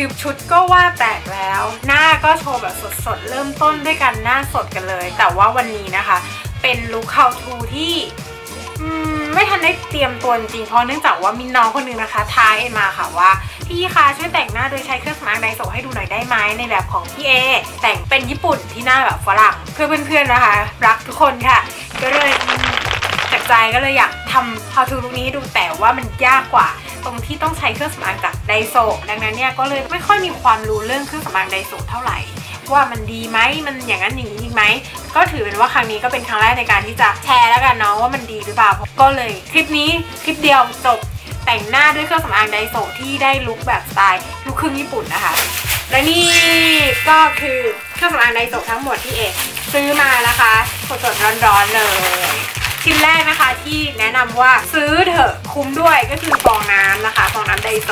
คือชุดก็ว่าแตกแล้ว หน้าก็โชว์แบบสดๆ เริ่มต้นด้วยกันหน้าสดกันเลย แต่ว่าวันนี้นะคะ เป็นลุค how to ที่ไม่ทันได้เตรียมตัวจริงเพราะเนื่องจากว่ามีน้องคนนึงนะคะท้ายมาค่ะว่าพี่คะช่วยแต่งหน้าโดยใช้เครื่องสำอางไดโซให้ดูหน่อยได้ไหมในแบบของพี่เอแต่งเป็นญี่ปุ่นที่หน้าแบบฝรั่งเพื่อเพื่อนๆนะคะ รักทุกคนค่ะ ก็เลย ใจก็เลยอยากทำ how to ลุคนี้ดูแต่ว่ามันยากกว่า ตรงที่ต้องใช้เครื่องสำอางจากไดโซดังนั้นเนี่ยก็เลยไม่ค่อยมีความรู้เรื่องเครื่องสำอางไดโซเท่าไหร่ว่ามันดีไหมมันอย่างนั้นอย่างนี้ไหม ก็ถือเป็นว่าครั้งนี้ก็เป็นครั้งแรกในการที่จะแชร์แล้วกันเนาะว่ามันดีหรือเปล่า ก็เลยคลิปนี้คลิปเดียวจบแต่งหน้าด้วยเครื่องสำอางไดโซที่ได้ลุคแบบสไตล์ลูกครึ่งญี่ปุ่นนะคะ และนี่ก็คือเครื่องสำอางไดโซทั้งหมดที่เอกซื้อมานะคะสดๆร้อนๆเลย ชิ้นแรกนะคะที่แนะนำว่าซื้อเถอะคุ้มด้วยก็คือฟองน้ำนะคะฟองน้ำไดโซ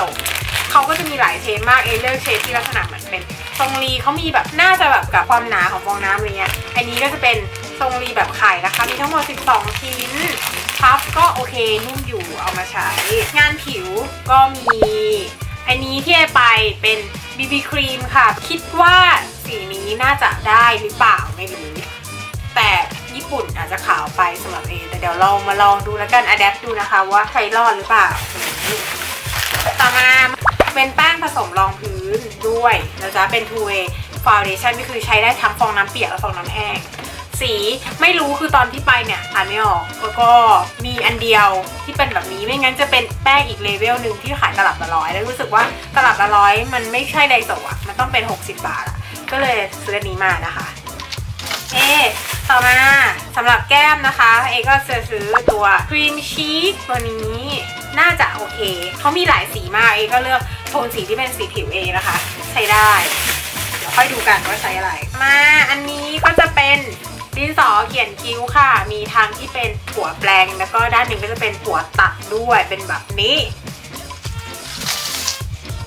เขาก็จะมีหลายเชดมากเอเลือกเชดที่ลักษณะเหมือนเป็นทรงรีเขามีแบบน่าจะแบบกับความหนาของฟองน้ำอะไรเงี้ยอันนี้ก็จะเป็นทรงรีแบบไข่นะคะ มีทั้งหมด 12 ชิ้นพัฟก็โอเคนุ่มอยู่เอามาใช้ งานผิวก็มีอันนี้ที่ไอไปเป็น BB ครีมค่ะ คิดว่าสีนี้น่าจะได้หรือเปล่าไม่รู้แต่ ญี่ปุ่นอาจจะขาวไปสำหรับเอแต่เดี๋ยวเรามาลองดูแล้วกันอะแดปดูนะคะว่าใช้รอดหรือเปล่า ต่อมาเป็นแป้งผสมรองพื้นด้วยนะจ๊ะเป็น two way foundation ก็คือใช้ได้ทั้งฟองน้ำเปียกและฟองน้ำแห้งสีไม่รู้คือตอนที่ไปเนี่ยอ่านไม่ออกแล้วก็มีอันเดียวที่เป็นแบบนี้ไม่งั้นจะเป็นแป้งอีกเลเวลหนึ่งที่ขายตลับละร้อยแล้วรู้สึกว่าตลับละร้อยมันไม่ใช่ไดโซะมันต้องเป็น 60 บาทอะก็เลยซื้อนนี้มานะคะ เอ ต่อมาสำหรับแก้มนะคะ เอก็จะซื้อตัวครีมชีสตัวนี้น่าจะโอเค เขามีหลายสีมาก เอก็เลือกโทนสีที่เป็นสีผิวเอนะคะ ใช้ได้ เดี๋ยวค่อยดูกันว่าใช้อะไร มาอันนี้ก็จะเป็นดินสอเขียนคิ้วค่ะ มีทางที่เป็นหัวแปลง แล้วก็ด้านหนึ่งก็จะเป็นหัวตัดด้วย เป็นแบบนี้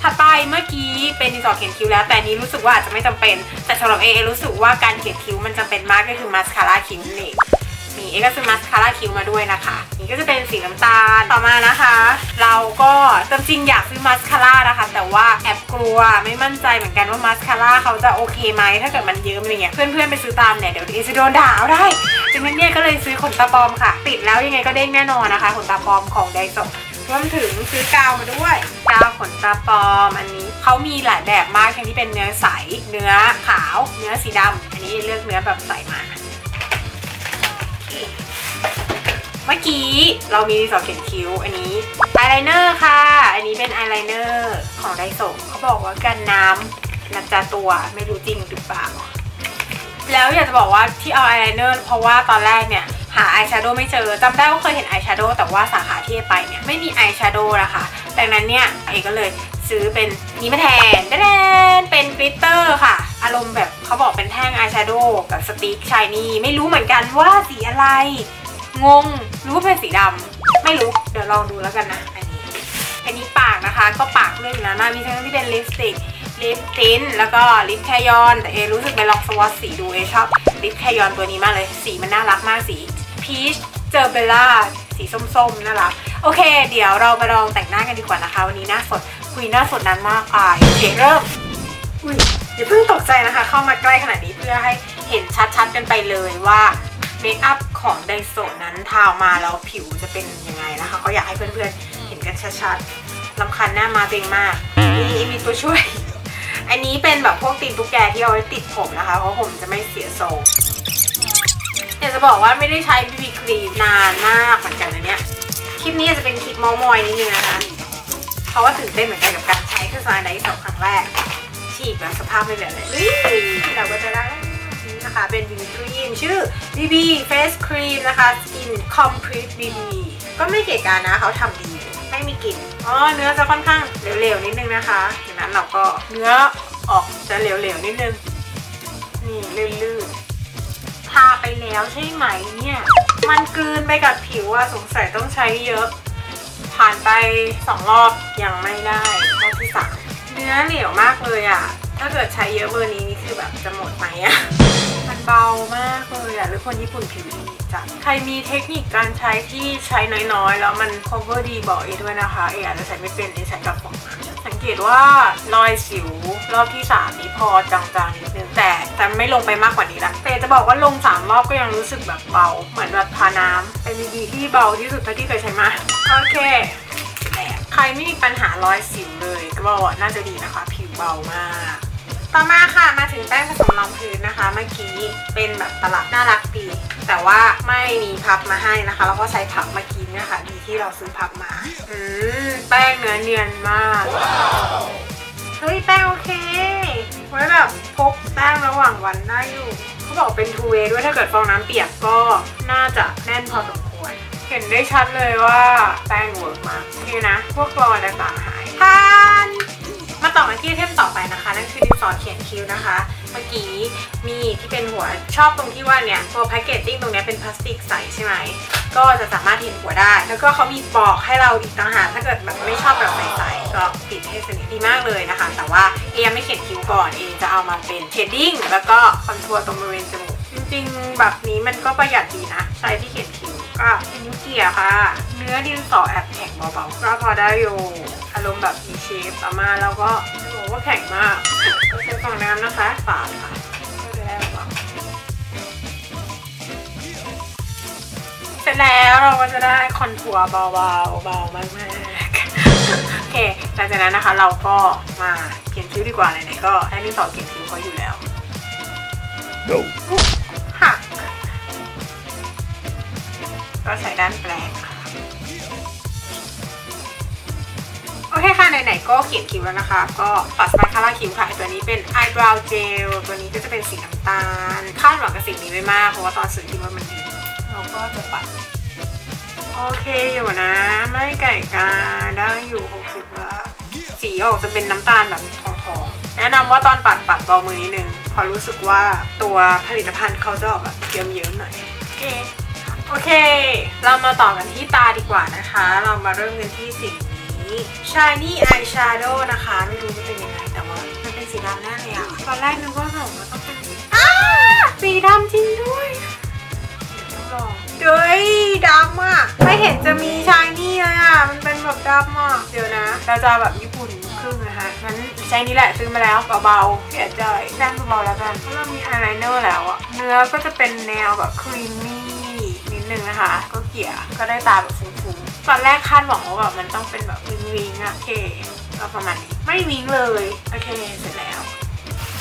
ถัดไปเมื่อกี้เป็นดินสอเขียนคิ้วแล้ว แต่นี้รู้สึกว่าอาจจะไม่จำเป็น แต่สำหรับเอเอรู้สึกว่าการเขียนคิ้วมันจำเป็นมากก็คือมาสคาร่าคิ้วนั่นเองนี่เอก็ซื้อมาสคาร่าคิ้วมาด้วยนะคะ นี่ก็จะเป็นสีน้ำตาลต่อมานะคะ เราก็จริงๆอยากซื้อมาสคาร่านะคะ แต่ว่าแอบกลัวไม่มั่นใจเหมือนกันว่ามาสคาร่าเขาจะโอเคไหมถ้าเกิดมันเยิ้มอะไรเงี้ยเพื่อนๆไปซื้อตามเนี่ยเดี๋ยวเอจะโดนด่าเอาได้ดังนั้นเนี่ยก็เลยซื้อขนตาปลอมค่ะ ติดแล้วยังไงก็เด้งแน่นอนนะคะขนตาปลอมของไดโซ รวมถึงซื้อกาวมาด้วยกาวขนตาปลอมอันนี้เขามีหลายแบบมากทั้งที่เป็นเนื้อใส เนื้อขาว เนื้อสีดำอันนี้เลือกเนื้อแบบใสมาเมื่อกี้เรามีสองเขียนคิ้วอันนี้อายไลเนอร์ค่ะ อันนี้เป็นอายไลเนอร์ของไดโซเขาบอกว่ากันน้ำนะจ๊ะตัวไม่รู้จริงหรือเปล่าแล้วอยากจะบอกว่าที่เอาอายไลเนอร์เพราะว่าตอนแรกเนี่ย หาอายแชโดว์ไม่เจอจำได้ว่าเคยเห็นอายแชโดว์แต่ว่าสาขาที่ไปเนี่ยไม่มีอายแชโดว์นะคะดังนั้นเนี่ยเอกก็เลยซื้อเป็นนี้มาแทนแดนเป็นกลิตเตอร์ค่ะ อารมณ์แบบเขาบอกเป็นแท่งอายแชโดว์กับสติ๊กชายนี่ไม่รู้เหมือนกันว่าสีอะไร งงรู้ว่าเป็นสีดำไม่รู้เดี๋ยวลองดูแล้วกันนะอันนี้อันนี้ปากนะคะก็ปากเรื่องนะมากมีทั้งที่เป็นลิปสติกลิปติ้นแล้วก็ลิปแคยอน แต่เอรู้สึกไปลองสวอตสีดูเอชอบลิปแคยอนตัวนี้มากเลย สีมันน่ารักมากสี พีชเจอเบลล่าสีส้มๆน่ารักโอเค เดี๋ยวเรามาลองแต่งหน้ากันดีกว่านะคะ วันนี้หน้าสดคุยหน้าสดนานมากอายโอเคเริ่มอุ้ยอย่าเพิ่งตกใจนะคะ เข้ามาใกล้ขนาดนี้เพื่อให้เห็นชัดๆกันไปเลยว่าเมคอัพของไดโซนั้นทามาแล้วผิวจะเป็นยังไงนะคะก็อยากให้เพื่อนๆเห็นกันชัดๆลำคันหน้ามาเต็งมากนี่มีตัวช่วย อันนี้เป็นแบบพวกตีนตุ๊กแกที่เอาไว้ติดผมนะคะ เพราะผมจะไม่เสียทรง อยากจะบอกว่าไม่ได้ใช้ BB ครีมนานมากเหมือนกันนะเนี่ยคลิปนี้จะเป็นคลิปมอมอยนิดนึงนะคะ เพราะว่าตื่นเต้นเหมือนกันกับการใช้เครื่องสำอางไดร์สองครั้งแรกฉีกแบบสภาพไม่เหลือเลยเราก็จะได้นี่นะคะเป็น BB ครีมชื่อ BB Face Cream นะคะ Skin Complete BB ก็ไม่เกะกานะเขาทำดีไม่มีกลิ่นอ๋อเนื้อจะค่อนข้างเหลวๆนิดนึงนะคะจากนั้นเราก็เนื้อออกจะเหลวๆนิดนึงนี่ลื่นๆาไปแล้วใช่ไหมเนี่ย มันกลืนไปกับผิวอะสงสัยต้องใช้เยอะ ผ่านไปสองรอบยังไม่ได้รอบที่สามเนื้อเหลวมากเลยอะถ้าเกิดใช้เยอะเบอร์นี้นี่คือแบบจะหมดไหมอะมันเบามากเลยอะหรือคนญี่ปุ่นผิวดีจังใครมีเทคนิคการใช้ที่ใช้น้อยๆ แล้วมัน cover ดีบอกเอด้วยนะคะ เออาจจะใช้ไม่เป็นเอใช้กับของ กตตว่ารอยสิวรอบที่สามนี้พอจางๆนิดนึงแต่แต่ไม่ลงไปมากกว่านี้ละแต่จะบอกว่าลงสามรอบก็ยังรู้สึกแบบเบา เหมือนแบบทาน้ำเป็นดีที่เบาที่สุดเท่าที่เคยใช้มา โอเคใครไม่มีปัญหารอยสิวเลยก็น่าจะดีนะคะ ผิวเบามากต่อมาค่ะมาถึงแป้งผสมรองพื้นนะคะ เมื่อกี้เป็นแบบตลับน่ารักดีแต่ว่าไม่มีพับมาให้นะคะ แล้วก็ใช้พับเมื่อกี้ นะคะดีที่เราซื้อพับมา อืมแป้งเนื้อเนียนมาก เฮ้ย แป้งโอเค ไว้แบบพกแป้งระหว่างวันได้อยู่ เขาบอกเป็นทูเวด้วยถ้าเกิดฟองน้ำเปียกก็น่าจะแน่นพอสมควร เห็นได้ชัดเลยว่าแป้งเวิร์กมากโอเคนะ พวกรอยต่างๆหายผ่า มาต่อกันที่เทมต่อไปนะคะ นั่นคือดินสอเขียนคิ้วนะคะ เมื่อกี้มีที่เป็นหัวชอบตรงที่ว่าเนี่ยตัวแพคเกจจิ้งตรงนี้เป็นพลาสติกใสใช่ไหมก็จะสามารถเห็นหัวได้ แล้วก็เขามีปอกให้เราอีกต่างหากถ้าเกิดแบบไม่ชอบแบบใสๆก็ปิดให้สนิทดีมากเลยนะคะ แต่ว่าเอยังไม่เขียนคิ้วก่อนเอจะเอามาเป็นเชดดิ้งแล้วก็คอนทัวร์ตรงบริเวณจมูกจริงๆแบบนี้มันก็ประหยัดดีนะใช้ที่เขียน คิ้วก็เป็นนิ้วเกี่ยค่ะ เนื้อดินสอแอบแข็งเบาๆก็พอได้อยู่อารมณ์แบบมีเชฟต่อมาแล้วก็บอกว่าแข็งมากก็ใช้ฟองน้ำนะคะฝาค่ะก็จะได้ระวังเสร็จแล้วเราก็จะได้คอนทัวร์เบาๆเบามากๆโอเคหลังจากนั้นนะคะเราก็มาเขียนคิ้วดีกว่าไหนๆก็ให้ดินสอเขียนคิ้วเขาอยู่แล้ว No. ก็ใช้ด้านแปลงค่ะโอเคค่ะ ไหนๆก็เขียนคิ้วแล้วนะคะ ก็ปัดสมาคาร่าคิ้วค่ะตัวนี้เป็น eyebrow gel ตัวนี้ก็จะเป็นสีน้ำตาลคาดหวังกับสิ่งนี้ไม่มาก เพราะว่าตอนซื้อคิดว่ามันดีเราก็จะปัด โอเคอยู่นะ ไม่ไก่กาได้อยู่ 60บาทสีออกจะเป็นน้ำตาลแบบทองๆแนะนำว่าตอนปัดปัดเบามือนิดนึงพอรู้สึกว่าตัวผลิตภัณฑ์เขาจะออกแบบเยิ้มๆหน่อยโอเค โอเค เรามาต่อกันที่ตาดีกว่านะคะ เรามาเริ่มกันที่สิ่งนี้ Shiny Eyeshadow นะคะ ไม่รู้จะเป็นยังไงแต่ว่า มันเป็นสีดำแน่เลยอะตอนแรกนึกว่าแบบมันต้องเป็นอ้าสีดำจริงด้วยลองเฮ้ยดำอะไม่เห็นจะมีชายนี่เลยอะ มันเป็นแบบดำอะเดี๋ยวนะ เราจะแบบญี่ปุ่นครึ่งนะคะงั้นใช้นี้แหละซื้อมาแล้วเบาๆเสียใจแต้มเบาๆแล้วกันเพราะเรามีอายไลเนอร์แล้วอะ เนื้อก็จะเป็นแนวแบบครีมมี่ นึงนะคะ ก็เกลี่ยก็ได้ตาแบบฟุ้งๆตอนแรกคาดหวังว่าแบบมันต้องเป็นแบบวิงวิงอะโอเคก็ประมาณนี้ไม่วิงเลยโอเคเสร็จแล้ว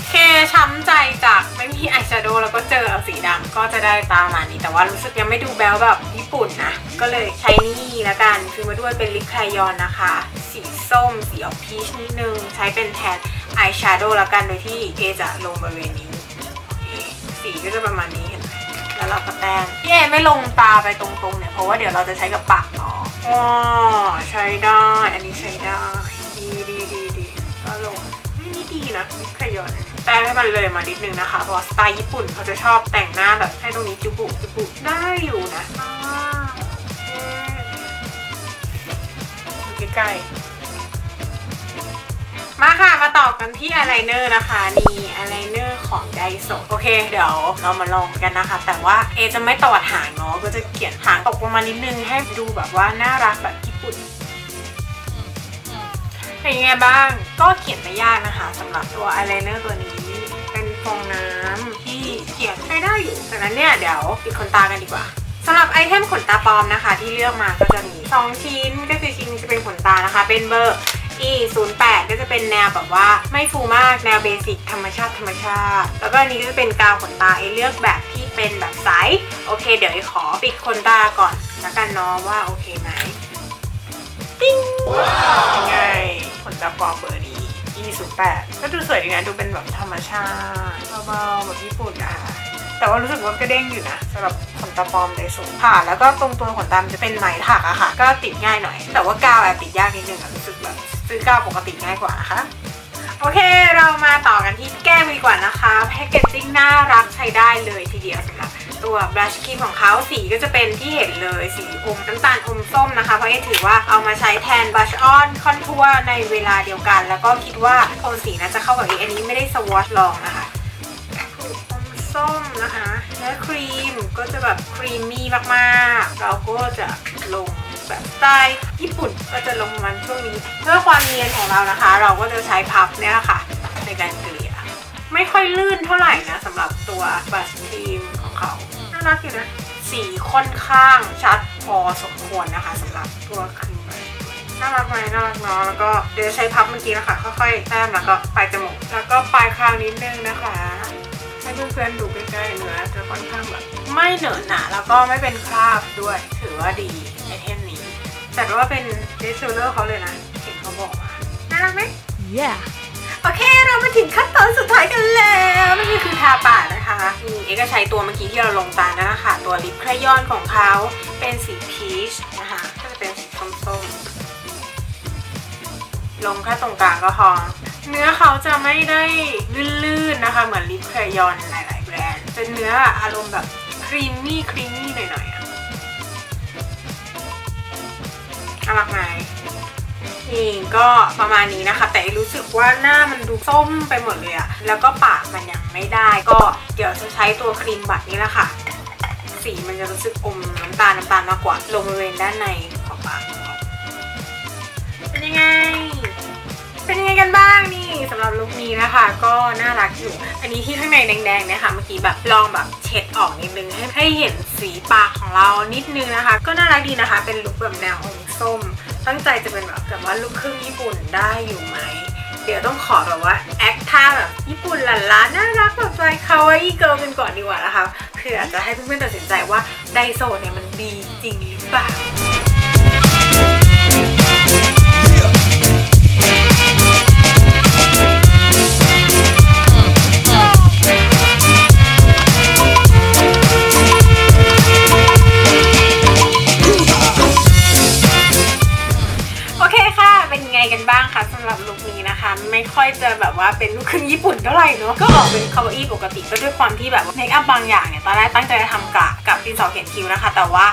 เคช้ำใจจากไม่มีอายแชโดว์แล้วก็เจอเอาสีดำก็จะได้ตามานี้แต่ว่ารู้สึกยังไม่ดูแบลแบบญี่ปุ่นนะ ก็เลยใช้นี่ละกัน คือมาด้วยเป็นลิปไคยอนนะคะ สีส้มสีออกพีชนิดนึง ใช้เป็นแทนอายแชโดว์ละกันโดยที่เอจะลงบริเวณนิ้สีก็จะประมาณนี้ เห็นไหมแล้วเราก็แต้มพี่เอไม่ลงตาไปตรงๆเนี่ยเพราะว่าเดี๋ยวเราจะใช้กับปากเนาะอ๋อใช้ได้อันนี้ใช้ได้ดีดีดีดีก็ลงนี่ดีนะขยอนแต่ให้มันเลยมานิดนึงนะคะเพราะสไตล์ญี่ปุ่นเขาจะชอบแต่งหน้าแบบให้ตรงนี้จุบุจุบุได้อยู่นะใกล้ๆ มาค่ะ มาต่อกันที่อายไลเนอร์นะคะ นี่อายไลเนอร์ของไดโซโอเค เดี๋ยวเรามาลองกันนะคะ แต่ว่าเอจะไม่ตอดหางเนาะก็จะเขียนหางตกลงมานิดนึงให้ดูแบบว่าน่ารักแบบญี่ปุ่นเป็นยังไงบ้างก็เขียนไม่ยากนะคะสำหรับตัวอายไลเนอร์ตัวนี้เป็นฟองน้ำที่เขียนใช้ได้อยู่จากนั้นเนี่ยเดี๋ยวปิดขนตากันดีกว่าสำหรับไอเทมขนตาปลอมนะคะ ที่เลือกมาก็จะมี 2 ชิ้นก็คือชิ้นนี้จะเป็นขนตานะคะ เป็นเบอร์ e 0 8 ก็จะเป็นแนวแบบว่าไม่ฟูมากแนวเบสิกธรรมชาติธรรมชาติ แล้วก็อันนี้ก็จะเป็นกาวขนตาเอเลือกแบบที่เป็นแบบใส โอเค เดี๋ยวไอขอปิดขนตาก่อนแล้วกันเนาะว่าโอเคไหมปิ้งยังไงขนตาปลอมเบอร์นี้ E08 ก็ดูสวยดีนะดูเป็นแบบธรรมชาติเบาๆแบบญี่ปุ่นนะคะแต่ว่ารู้สึกว่ากระเด้งอยู่นะสำหรับขนตาปลอมเลยสูงผ่าแล้วก็ตรงตัวขนตามจะเป็นไหมถักอะค่ะ ก็ติดง่ายหน่อย แต่ว่ากาวแอบติดยากนิดนึงอะรู้สึกแบบ ซื้อกาวปกติง่ายกว่านะคะโอเคเรามาต่อกันที่แก้มดีกว่านะคะแพคเกจจิ้งน่ารักใช้ได้เลยทีเดียวสำหรับตัวบลัชครีมของเขาสีก็จะเป็นที่เห็นเลยสีอมน้ำตาลอมส้มนะคะ เพราะเอถือว่าเอามาใช้แทนบลัชออนคอนทัวร์ในเวลาเดียวกัน แล้วก็คิดว่าโทนสีน่าจะเข้ากับเออันนี้ไม่ได้สวอชลองนะคะอมส้มนะคะ และครีมก็จะแบบครีมมี่มากๆ เราก็จะลง แบบสไตล์ญี่ปุ่นก็จะลงมันช่วงนี้เพื่อความเนียนของเรานะคะ เราก็จะใช้พับเนี่ยค่ะ ในการเกลี่ยไม่ค่อยลื่นเท่าไหร่นะสำหรับตัวบัสครีมของเขาน่ารักอยู่นะสีค่อนข้างชัดพอสมควรนะคะสำหรับตัวครีมบัสน่ารักไหมน่ารักเนาะแล้วก็เดี๋ยวใช้พับเมื่อกี้นะคะค่อยๆแต้มแล้วก็ปลายจมูกแล้วก็ปลายคางนิดนึงนะคะให้เพื่อนๆดูใกล้ๆเนื้อจะค่อนข้างแบบไม่เหนอะหนะแล้วก็ไม่เป็นคราบด้วยถือว่าดีไอเทม นี้แต่ว่าเป็นเดสเซลเลอร์เขาเลยนะเห็นเขาบอกมาน่ารักไหม Yeah. โอเคเรามาถึงขั้นตอนสุดท้ายกันแล้วนั่นก็คือทาปากนะคะนี่เอกก็ใช้ตัวเมื่อกี้ที่เราลงตานั่นแหละค่ะตัวลิปครายอนของเขาเป็นสีพีชนะคะก็จะเป็นสีส้มๆลงแค่ตรงกลางก็พอเนื้อเขาจะไม่ได้ลื่นๆนะคะ เหมือนลิปครายอนหลายๆแบรนด์เป็นเนื้ออารมณ์แบบครีมมี่ครีมมี่หน่อยๆ น่ารักไหมนี่ก็ประมาณนี้นะคะ แต่รู้สึกว่าหน้ามันดูส้มไปหมดเลยอะแล้วก็ปากมันยังไม่ได้ ก็เดี๋ยวจะใช้ตัวครีมบัตนี้แหละค่ะ สีมันจะรู้สึกอมน้ำตาลน้ำตาลมากกว่าลงบริเวณด้านในของปากเป็นยังไง เป็นยังไงกันบ้างนี่สำหรับลุคนี้นะคะ ก็น่ารักอยู่ อันนี้ที่ข้างในแดงๆเนี่ยค่ะเมื่อกี้แบบลองแบบเช็ดออกนิดนึงให้ให้เห็นสีปากของเรานิดนึงนะคะ ก็น่ารักดีนะคะ เป็นลุคแบบแนวอมส้ม ตั้งใจจะเป็นแบบแบบว่าลูกครึ่งญี่ปุ่นได้อยู่ไหมเดี๋ยวต้องขอแบบว่าแอคท่าแบบญี่ปุ่นหลานล้านน่ารักแบบใจคาวาอิเกิลกันก่อนดีกว่านะคะคืออาจจะให้เพื่อนๆตัดสินใจว่าไดโซเนี่ยมันดีจริงหรือเปล่า ว่าเป็นลูกครึ่งญี่ปุ่นเท่าไหร่เนอะก็ออกเป็นคาวาอี้ปกติก็ด้วยความที่แบบเมคอัพบางอย่างเนี่ยตอนแรกตั้งใจจะทำกะกับดินสอเขียนคิ้วนะคะ แต่ว่า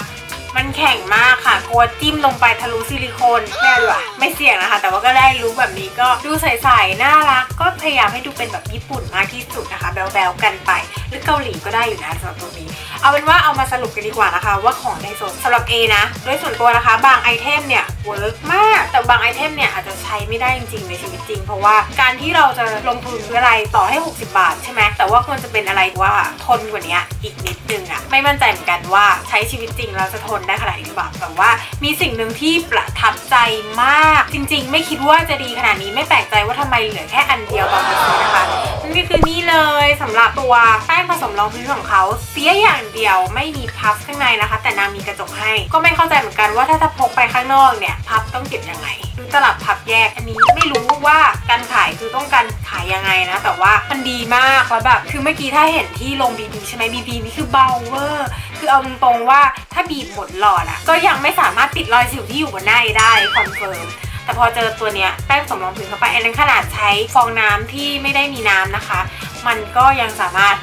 มันแข็งมากค่ะกลัวจิ้มลงไปทะลุซิลิโคนแม่เอาดีกว่าไม่เสี่ยงนะคะ แต่ว่าก็ได้รู้แบบนี้ก็ดูใสๆน่ารัก ก็พยายามให้ดูเป็นแบบญี่ปุ่นมากที่สุดนะคะ แบลๆกันไปหรือเกาหลีก็ได้อยู่นะสำหรับตรงนี้ เอาเป็นว่าเอามาสรุปกันดีกว่านะคะ ว่าของในโซนสำหรับ A นะโดยส่วนตัวนะคะ บางไอเทมเนี่ยเวิร์กมาก แต่บางไอเทมเนี่ยอาจจะใช้ไม่ได้จริงๆในชีวิตจริง เพราะว่าการที่เราจะลงทุนซื้ออะไรต่อให้ 60 บาทใช่ไหมแต่ว่าควรจะเป็นอะไรว่าทนกว่านี้อีกนิดนึงอะไม่มั่นใจเหมือนกันว่าใช้ชีวิตจริงเราจะทนได้ขนาดนี้หรือเปล่าแต่ว่ามีสิ่งหนึ่งที่ประทับใจมาก จริง ๆ ไม่คิดว่าจะดีขนาดนี้ไม่แปลกใจว่าทำไมเหลือแค่อันเดียวตอนนี้นะคะนั่นก็คือนี่เลยสำหรับตัวแป้งผสมรองพื้นของเขาเสียอย่างเดียวไม่มีพับข้างในนะคะ แต่นางมีกระจกให้ ก็ไม่เข้าใจเหมือนกันว่าถ้าจะพกไปข้างนอกเนี่ยพับต้องเก็บยังไงดูตลับพับแยกอันนี้ไม่รู้ว่าการขายคือต้องการขายยังไงนะ แต่ว่ามันดีมากแล้วแบบคือเมื่อกี้ถ้าเห็นที่ลงบีบีใช่ไหมบีบีนี่คือเบาเวอร์คือเอาตรงๆว่าถ้าบีบหมดหลอดอะก็ยังไม่สามารถปิดรอยสิวที่อยู่บนหน้าได้คอนเฟิร์มแต่พอเจอตัวเนี้ยแป้งผสมรองพื้นเข้าไปอันนั้นขนาดใช้ฟองน้ำที่ไม่ได้มีน้ำนะคะ มันก็ยังสามารถ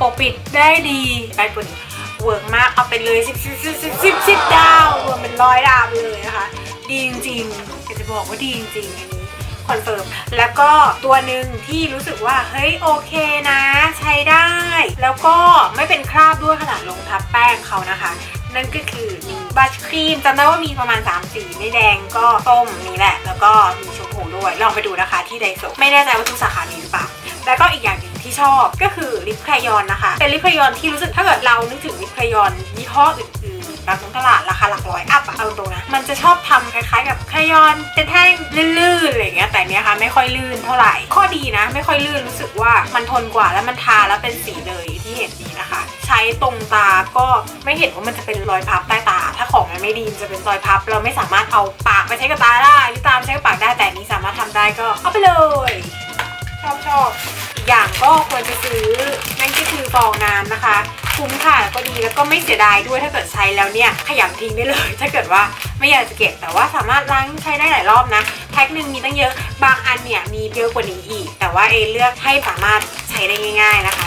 ปกปิดได้ดีไปตัวนี้เวิร์กมากเอาไปเลยสิบสิบสิบสิบสิบสิบดาวรวมเป็นร้อยดาวไปเลยนะคะ ดีจริงๆอยากจะบอกว่าดีจริงๆอันนี้คอนเฟิร์มแล้วก็ตัวหนึ่งที่รู้สึกว่า เฮ้ย โอเคนะ ใช้ได้ แล้วก็ไม่เป็นคราบด้วยขนาดลงทับแป้งเขานะคะ นั่นก็คือนี่บัชครีมจำได้ว่ามีประมาณ 3 สีไม่แดงก็ส้มนี่แหละ แล้วก็มีชมพูด้วย ลองไปดูนะคะที่ไดโซไม่แน่ใจว่าทุกสาขามีหรือเปล่าแล้วก็อีกอย่างนึง ที่ชอบก็คือลิปครายอนนะคะ เป็นลิปครายอนที่รู้สึกถ้าเกิดเรานึกถึงลิปครายอนยี่ห้ออื่นๆตามท้องตลาดราคาหลักร้อยอัพอะเอาตรงนะมันจะชอบทำคล้ายๆกับครายอนเป็นแท่งลื่นๆอะไรเงี้ยแต่เนี้ยค่ะไม่ค่อยลื่นเท่าไหร่ ข้อดีนะ ไม่ค่อยลื่นรู้สึกว่ามันทนกว่าแล้วมันทาแล้วเป็นสีเลยที่เห็นดีนะคะ ใช้ตรงตาก็ไม่เห็นว่ามันจะเป็นรอยพับใต้ตา ถ้าของมันไม่ดีจะเป็นรอยพับ เราไม่สามารถเอาปากไปใช้กับตาได้หรือตามใช้กับปากได้แต่นนี้สามารถทำได้ก็เอาไปเลย ชอบชอบ อย่างก็ควรจะซื้อนั่นก็คือฟองน้ำนะคะ คุ้มค่ะแล้วก็ดีแล้วก็ไม่เสียดายด้วยถ้าเกิดใช้แล้วเนี่ยขยำทิ้งได้เลย ถ้าเกิดว่าไม่อยากจะเก็บแต่ว่าสามารถล้างใช้ได้หลายรอบนะแพ็คหนึ่งมีตั้งเยอะบางอันเนี่ยมีเยอะกว่านี้อีก แต่ว่าเอเลือกให้สามารถใช้ได้ง่าย ๆนะคะ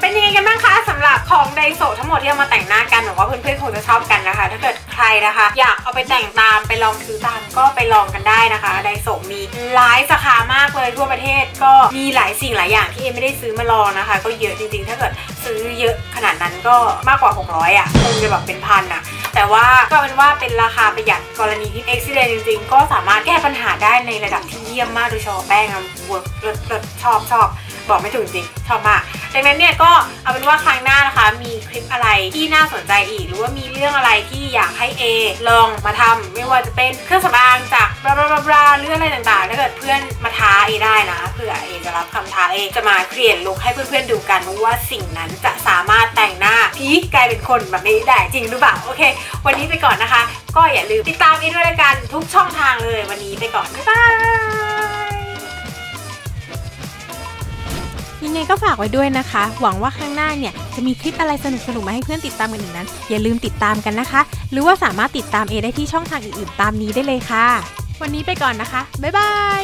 เป็นยังไงกันบ้างคะสำหรับของไดโซทั้งหมดที่เอามาแต่งหน้ากันหวังว่าเพื่อนๆคงจะชอบกันนะคะ ถ้าเกิดใครนะคะ อยากเอาไปแต่งตามไปลองซื้อตามก็ไปลองกันได้นะคะไดโซมีหลายสาขามากเลยทั่วประเทศก็มีหลายสิ่งหลายอย่างที่เอไม่ได้ซื้อมาลองนะคะ ก็เยอะจริงๆ ถ้าเกิดซื้อเยอะขนาดนั้นก็มากกว่า 600อะคงจะแบบเป็นพันอะแต่ว่าก็เป็นว่าเป็นราคาประหยัดกรณีที่เอ็กซิเดนจริงๆ ก็สามารถแก้ปัญหาได้ในระดับที่เยี่ยมมากโดยเฉพาะแป้งอะเวิร์กเลิศชอบชอบบอกไม่ถูกจริงชอบมาก ดังนั้นเนี่ยก็เอาเป็นว่าครั้งหน้านะคะ มีคลิปอะไรที่น่าสนใจอีก หรือว่ามีเรื่องอะไรที่อยากให้ A ลองมาทำไม่ว่าจะเป็นเครื่องสำอางจากบลาบลาบลาบลาหรืออะไรต่างๆ ถ้าเกิดเพื่อนมาท้า A ได้นะเผื่อ A จะรับคำท้า A จะมาเปลี่ยนลุคให้เพื่อนๆดูกันว่าสิ่งนั้นจะสามารถแต่งหน้าพีกลายเป็นคนแบบนี้ได้จริงหรือเปล่าโอเค วันนี้ไปก่อนนะคะ ก็อย่าลืมติดตาม A ด้วยละกันทุกช่องทางเลยวันนี้ไปก่อนบ๊ายบาย ยังไงก็ฝากไว้ด้วยนะคะ หวังว่าข้างหน้าเนี่ยจะมีคลิปอะไรสนุกสนุกมาให้เพื่อนติดตามกันอีกนั้น อย่าลืมติดตามกันนะคะ หรือว่าสามารถติดตามเอได้ที่ช่องทางอื่นๆตามนี้ได้เลยค่ะ วันนี้ไปก่อนนะคะ บ๊ายบาย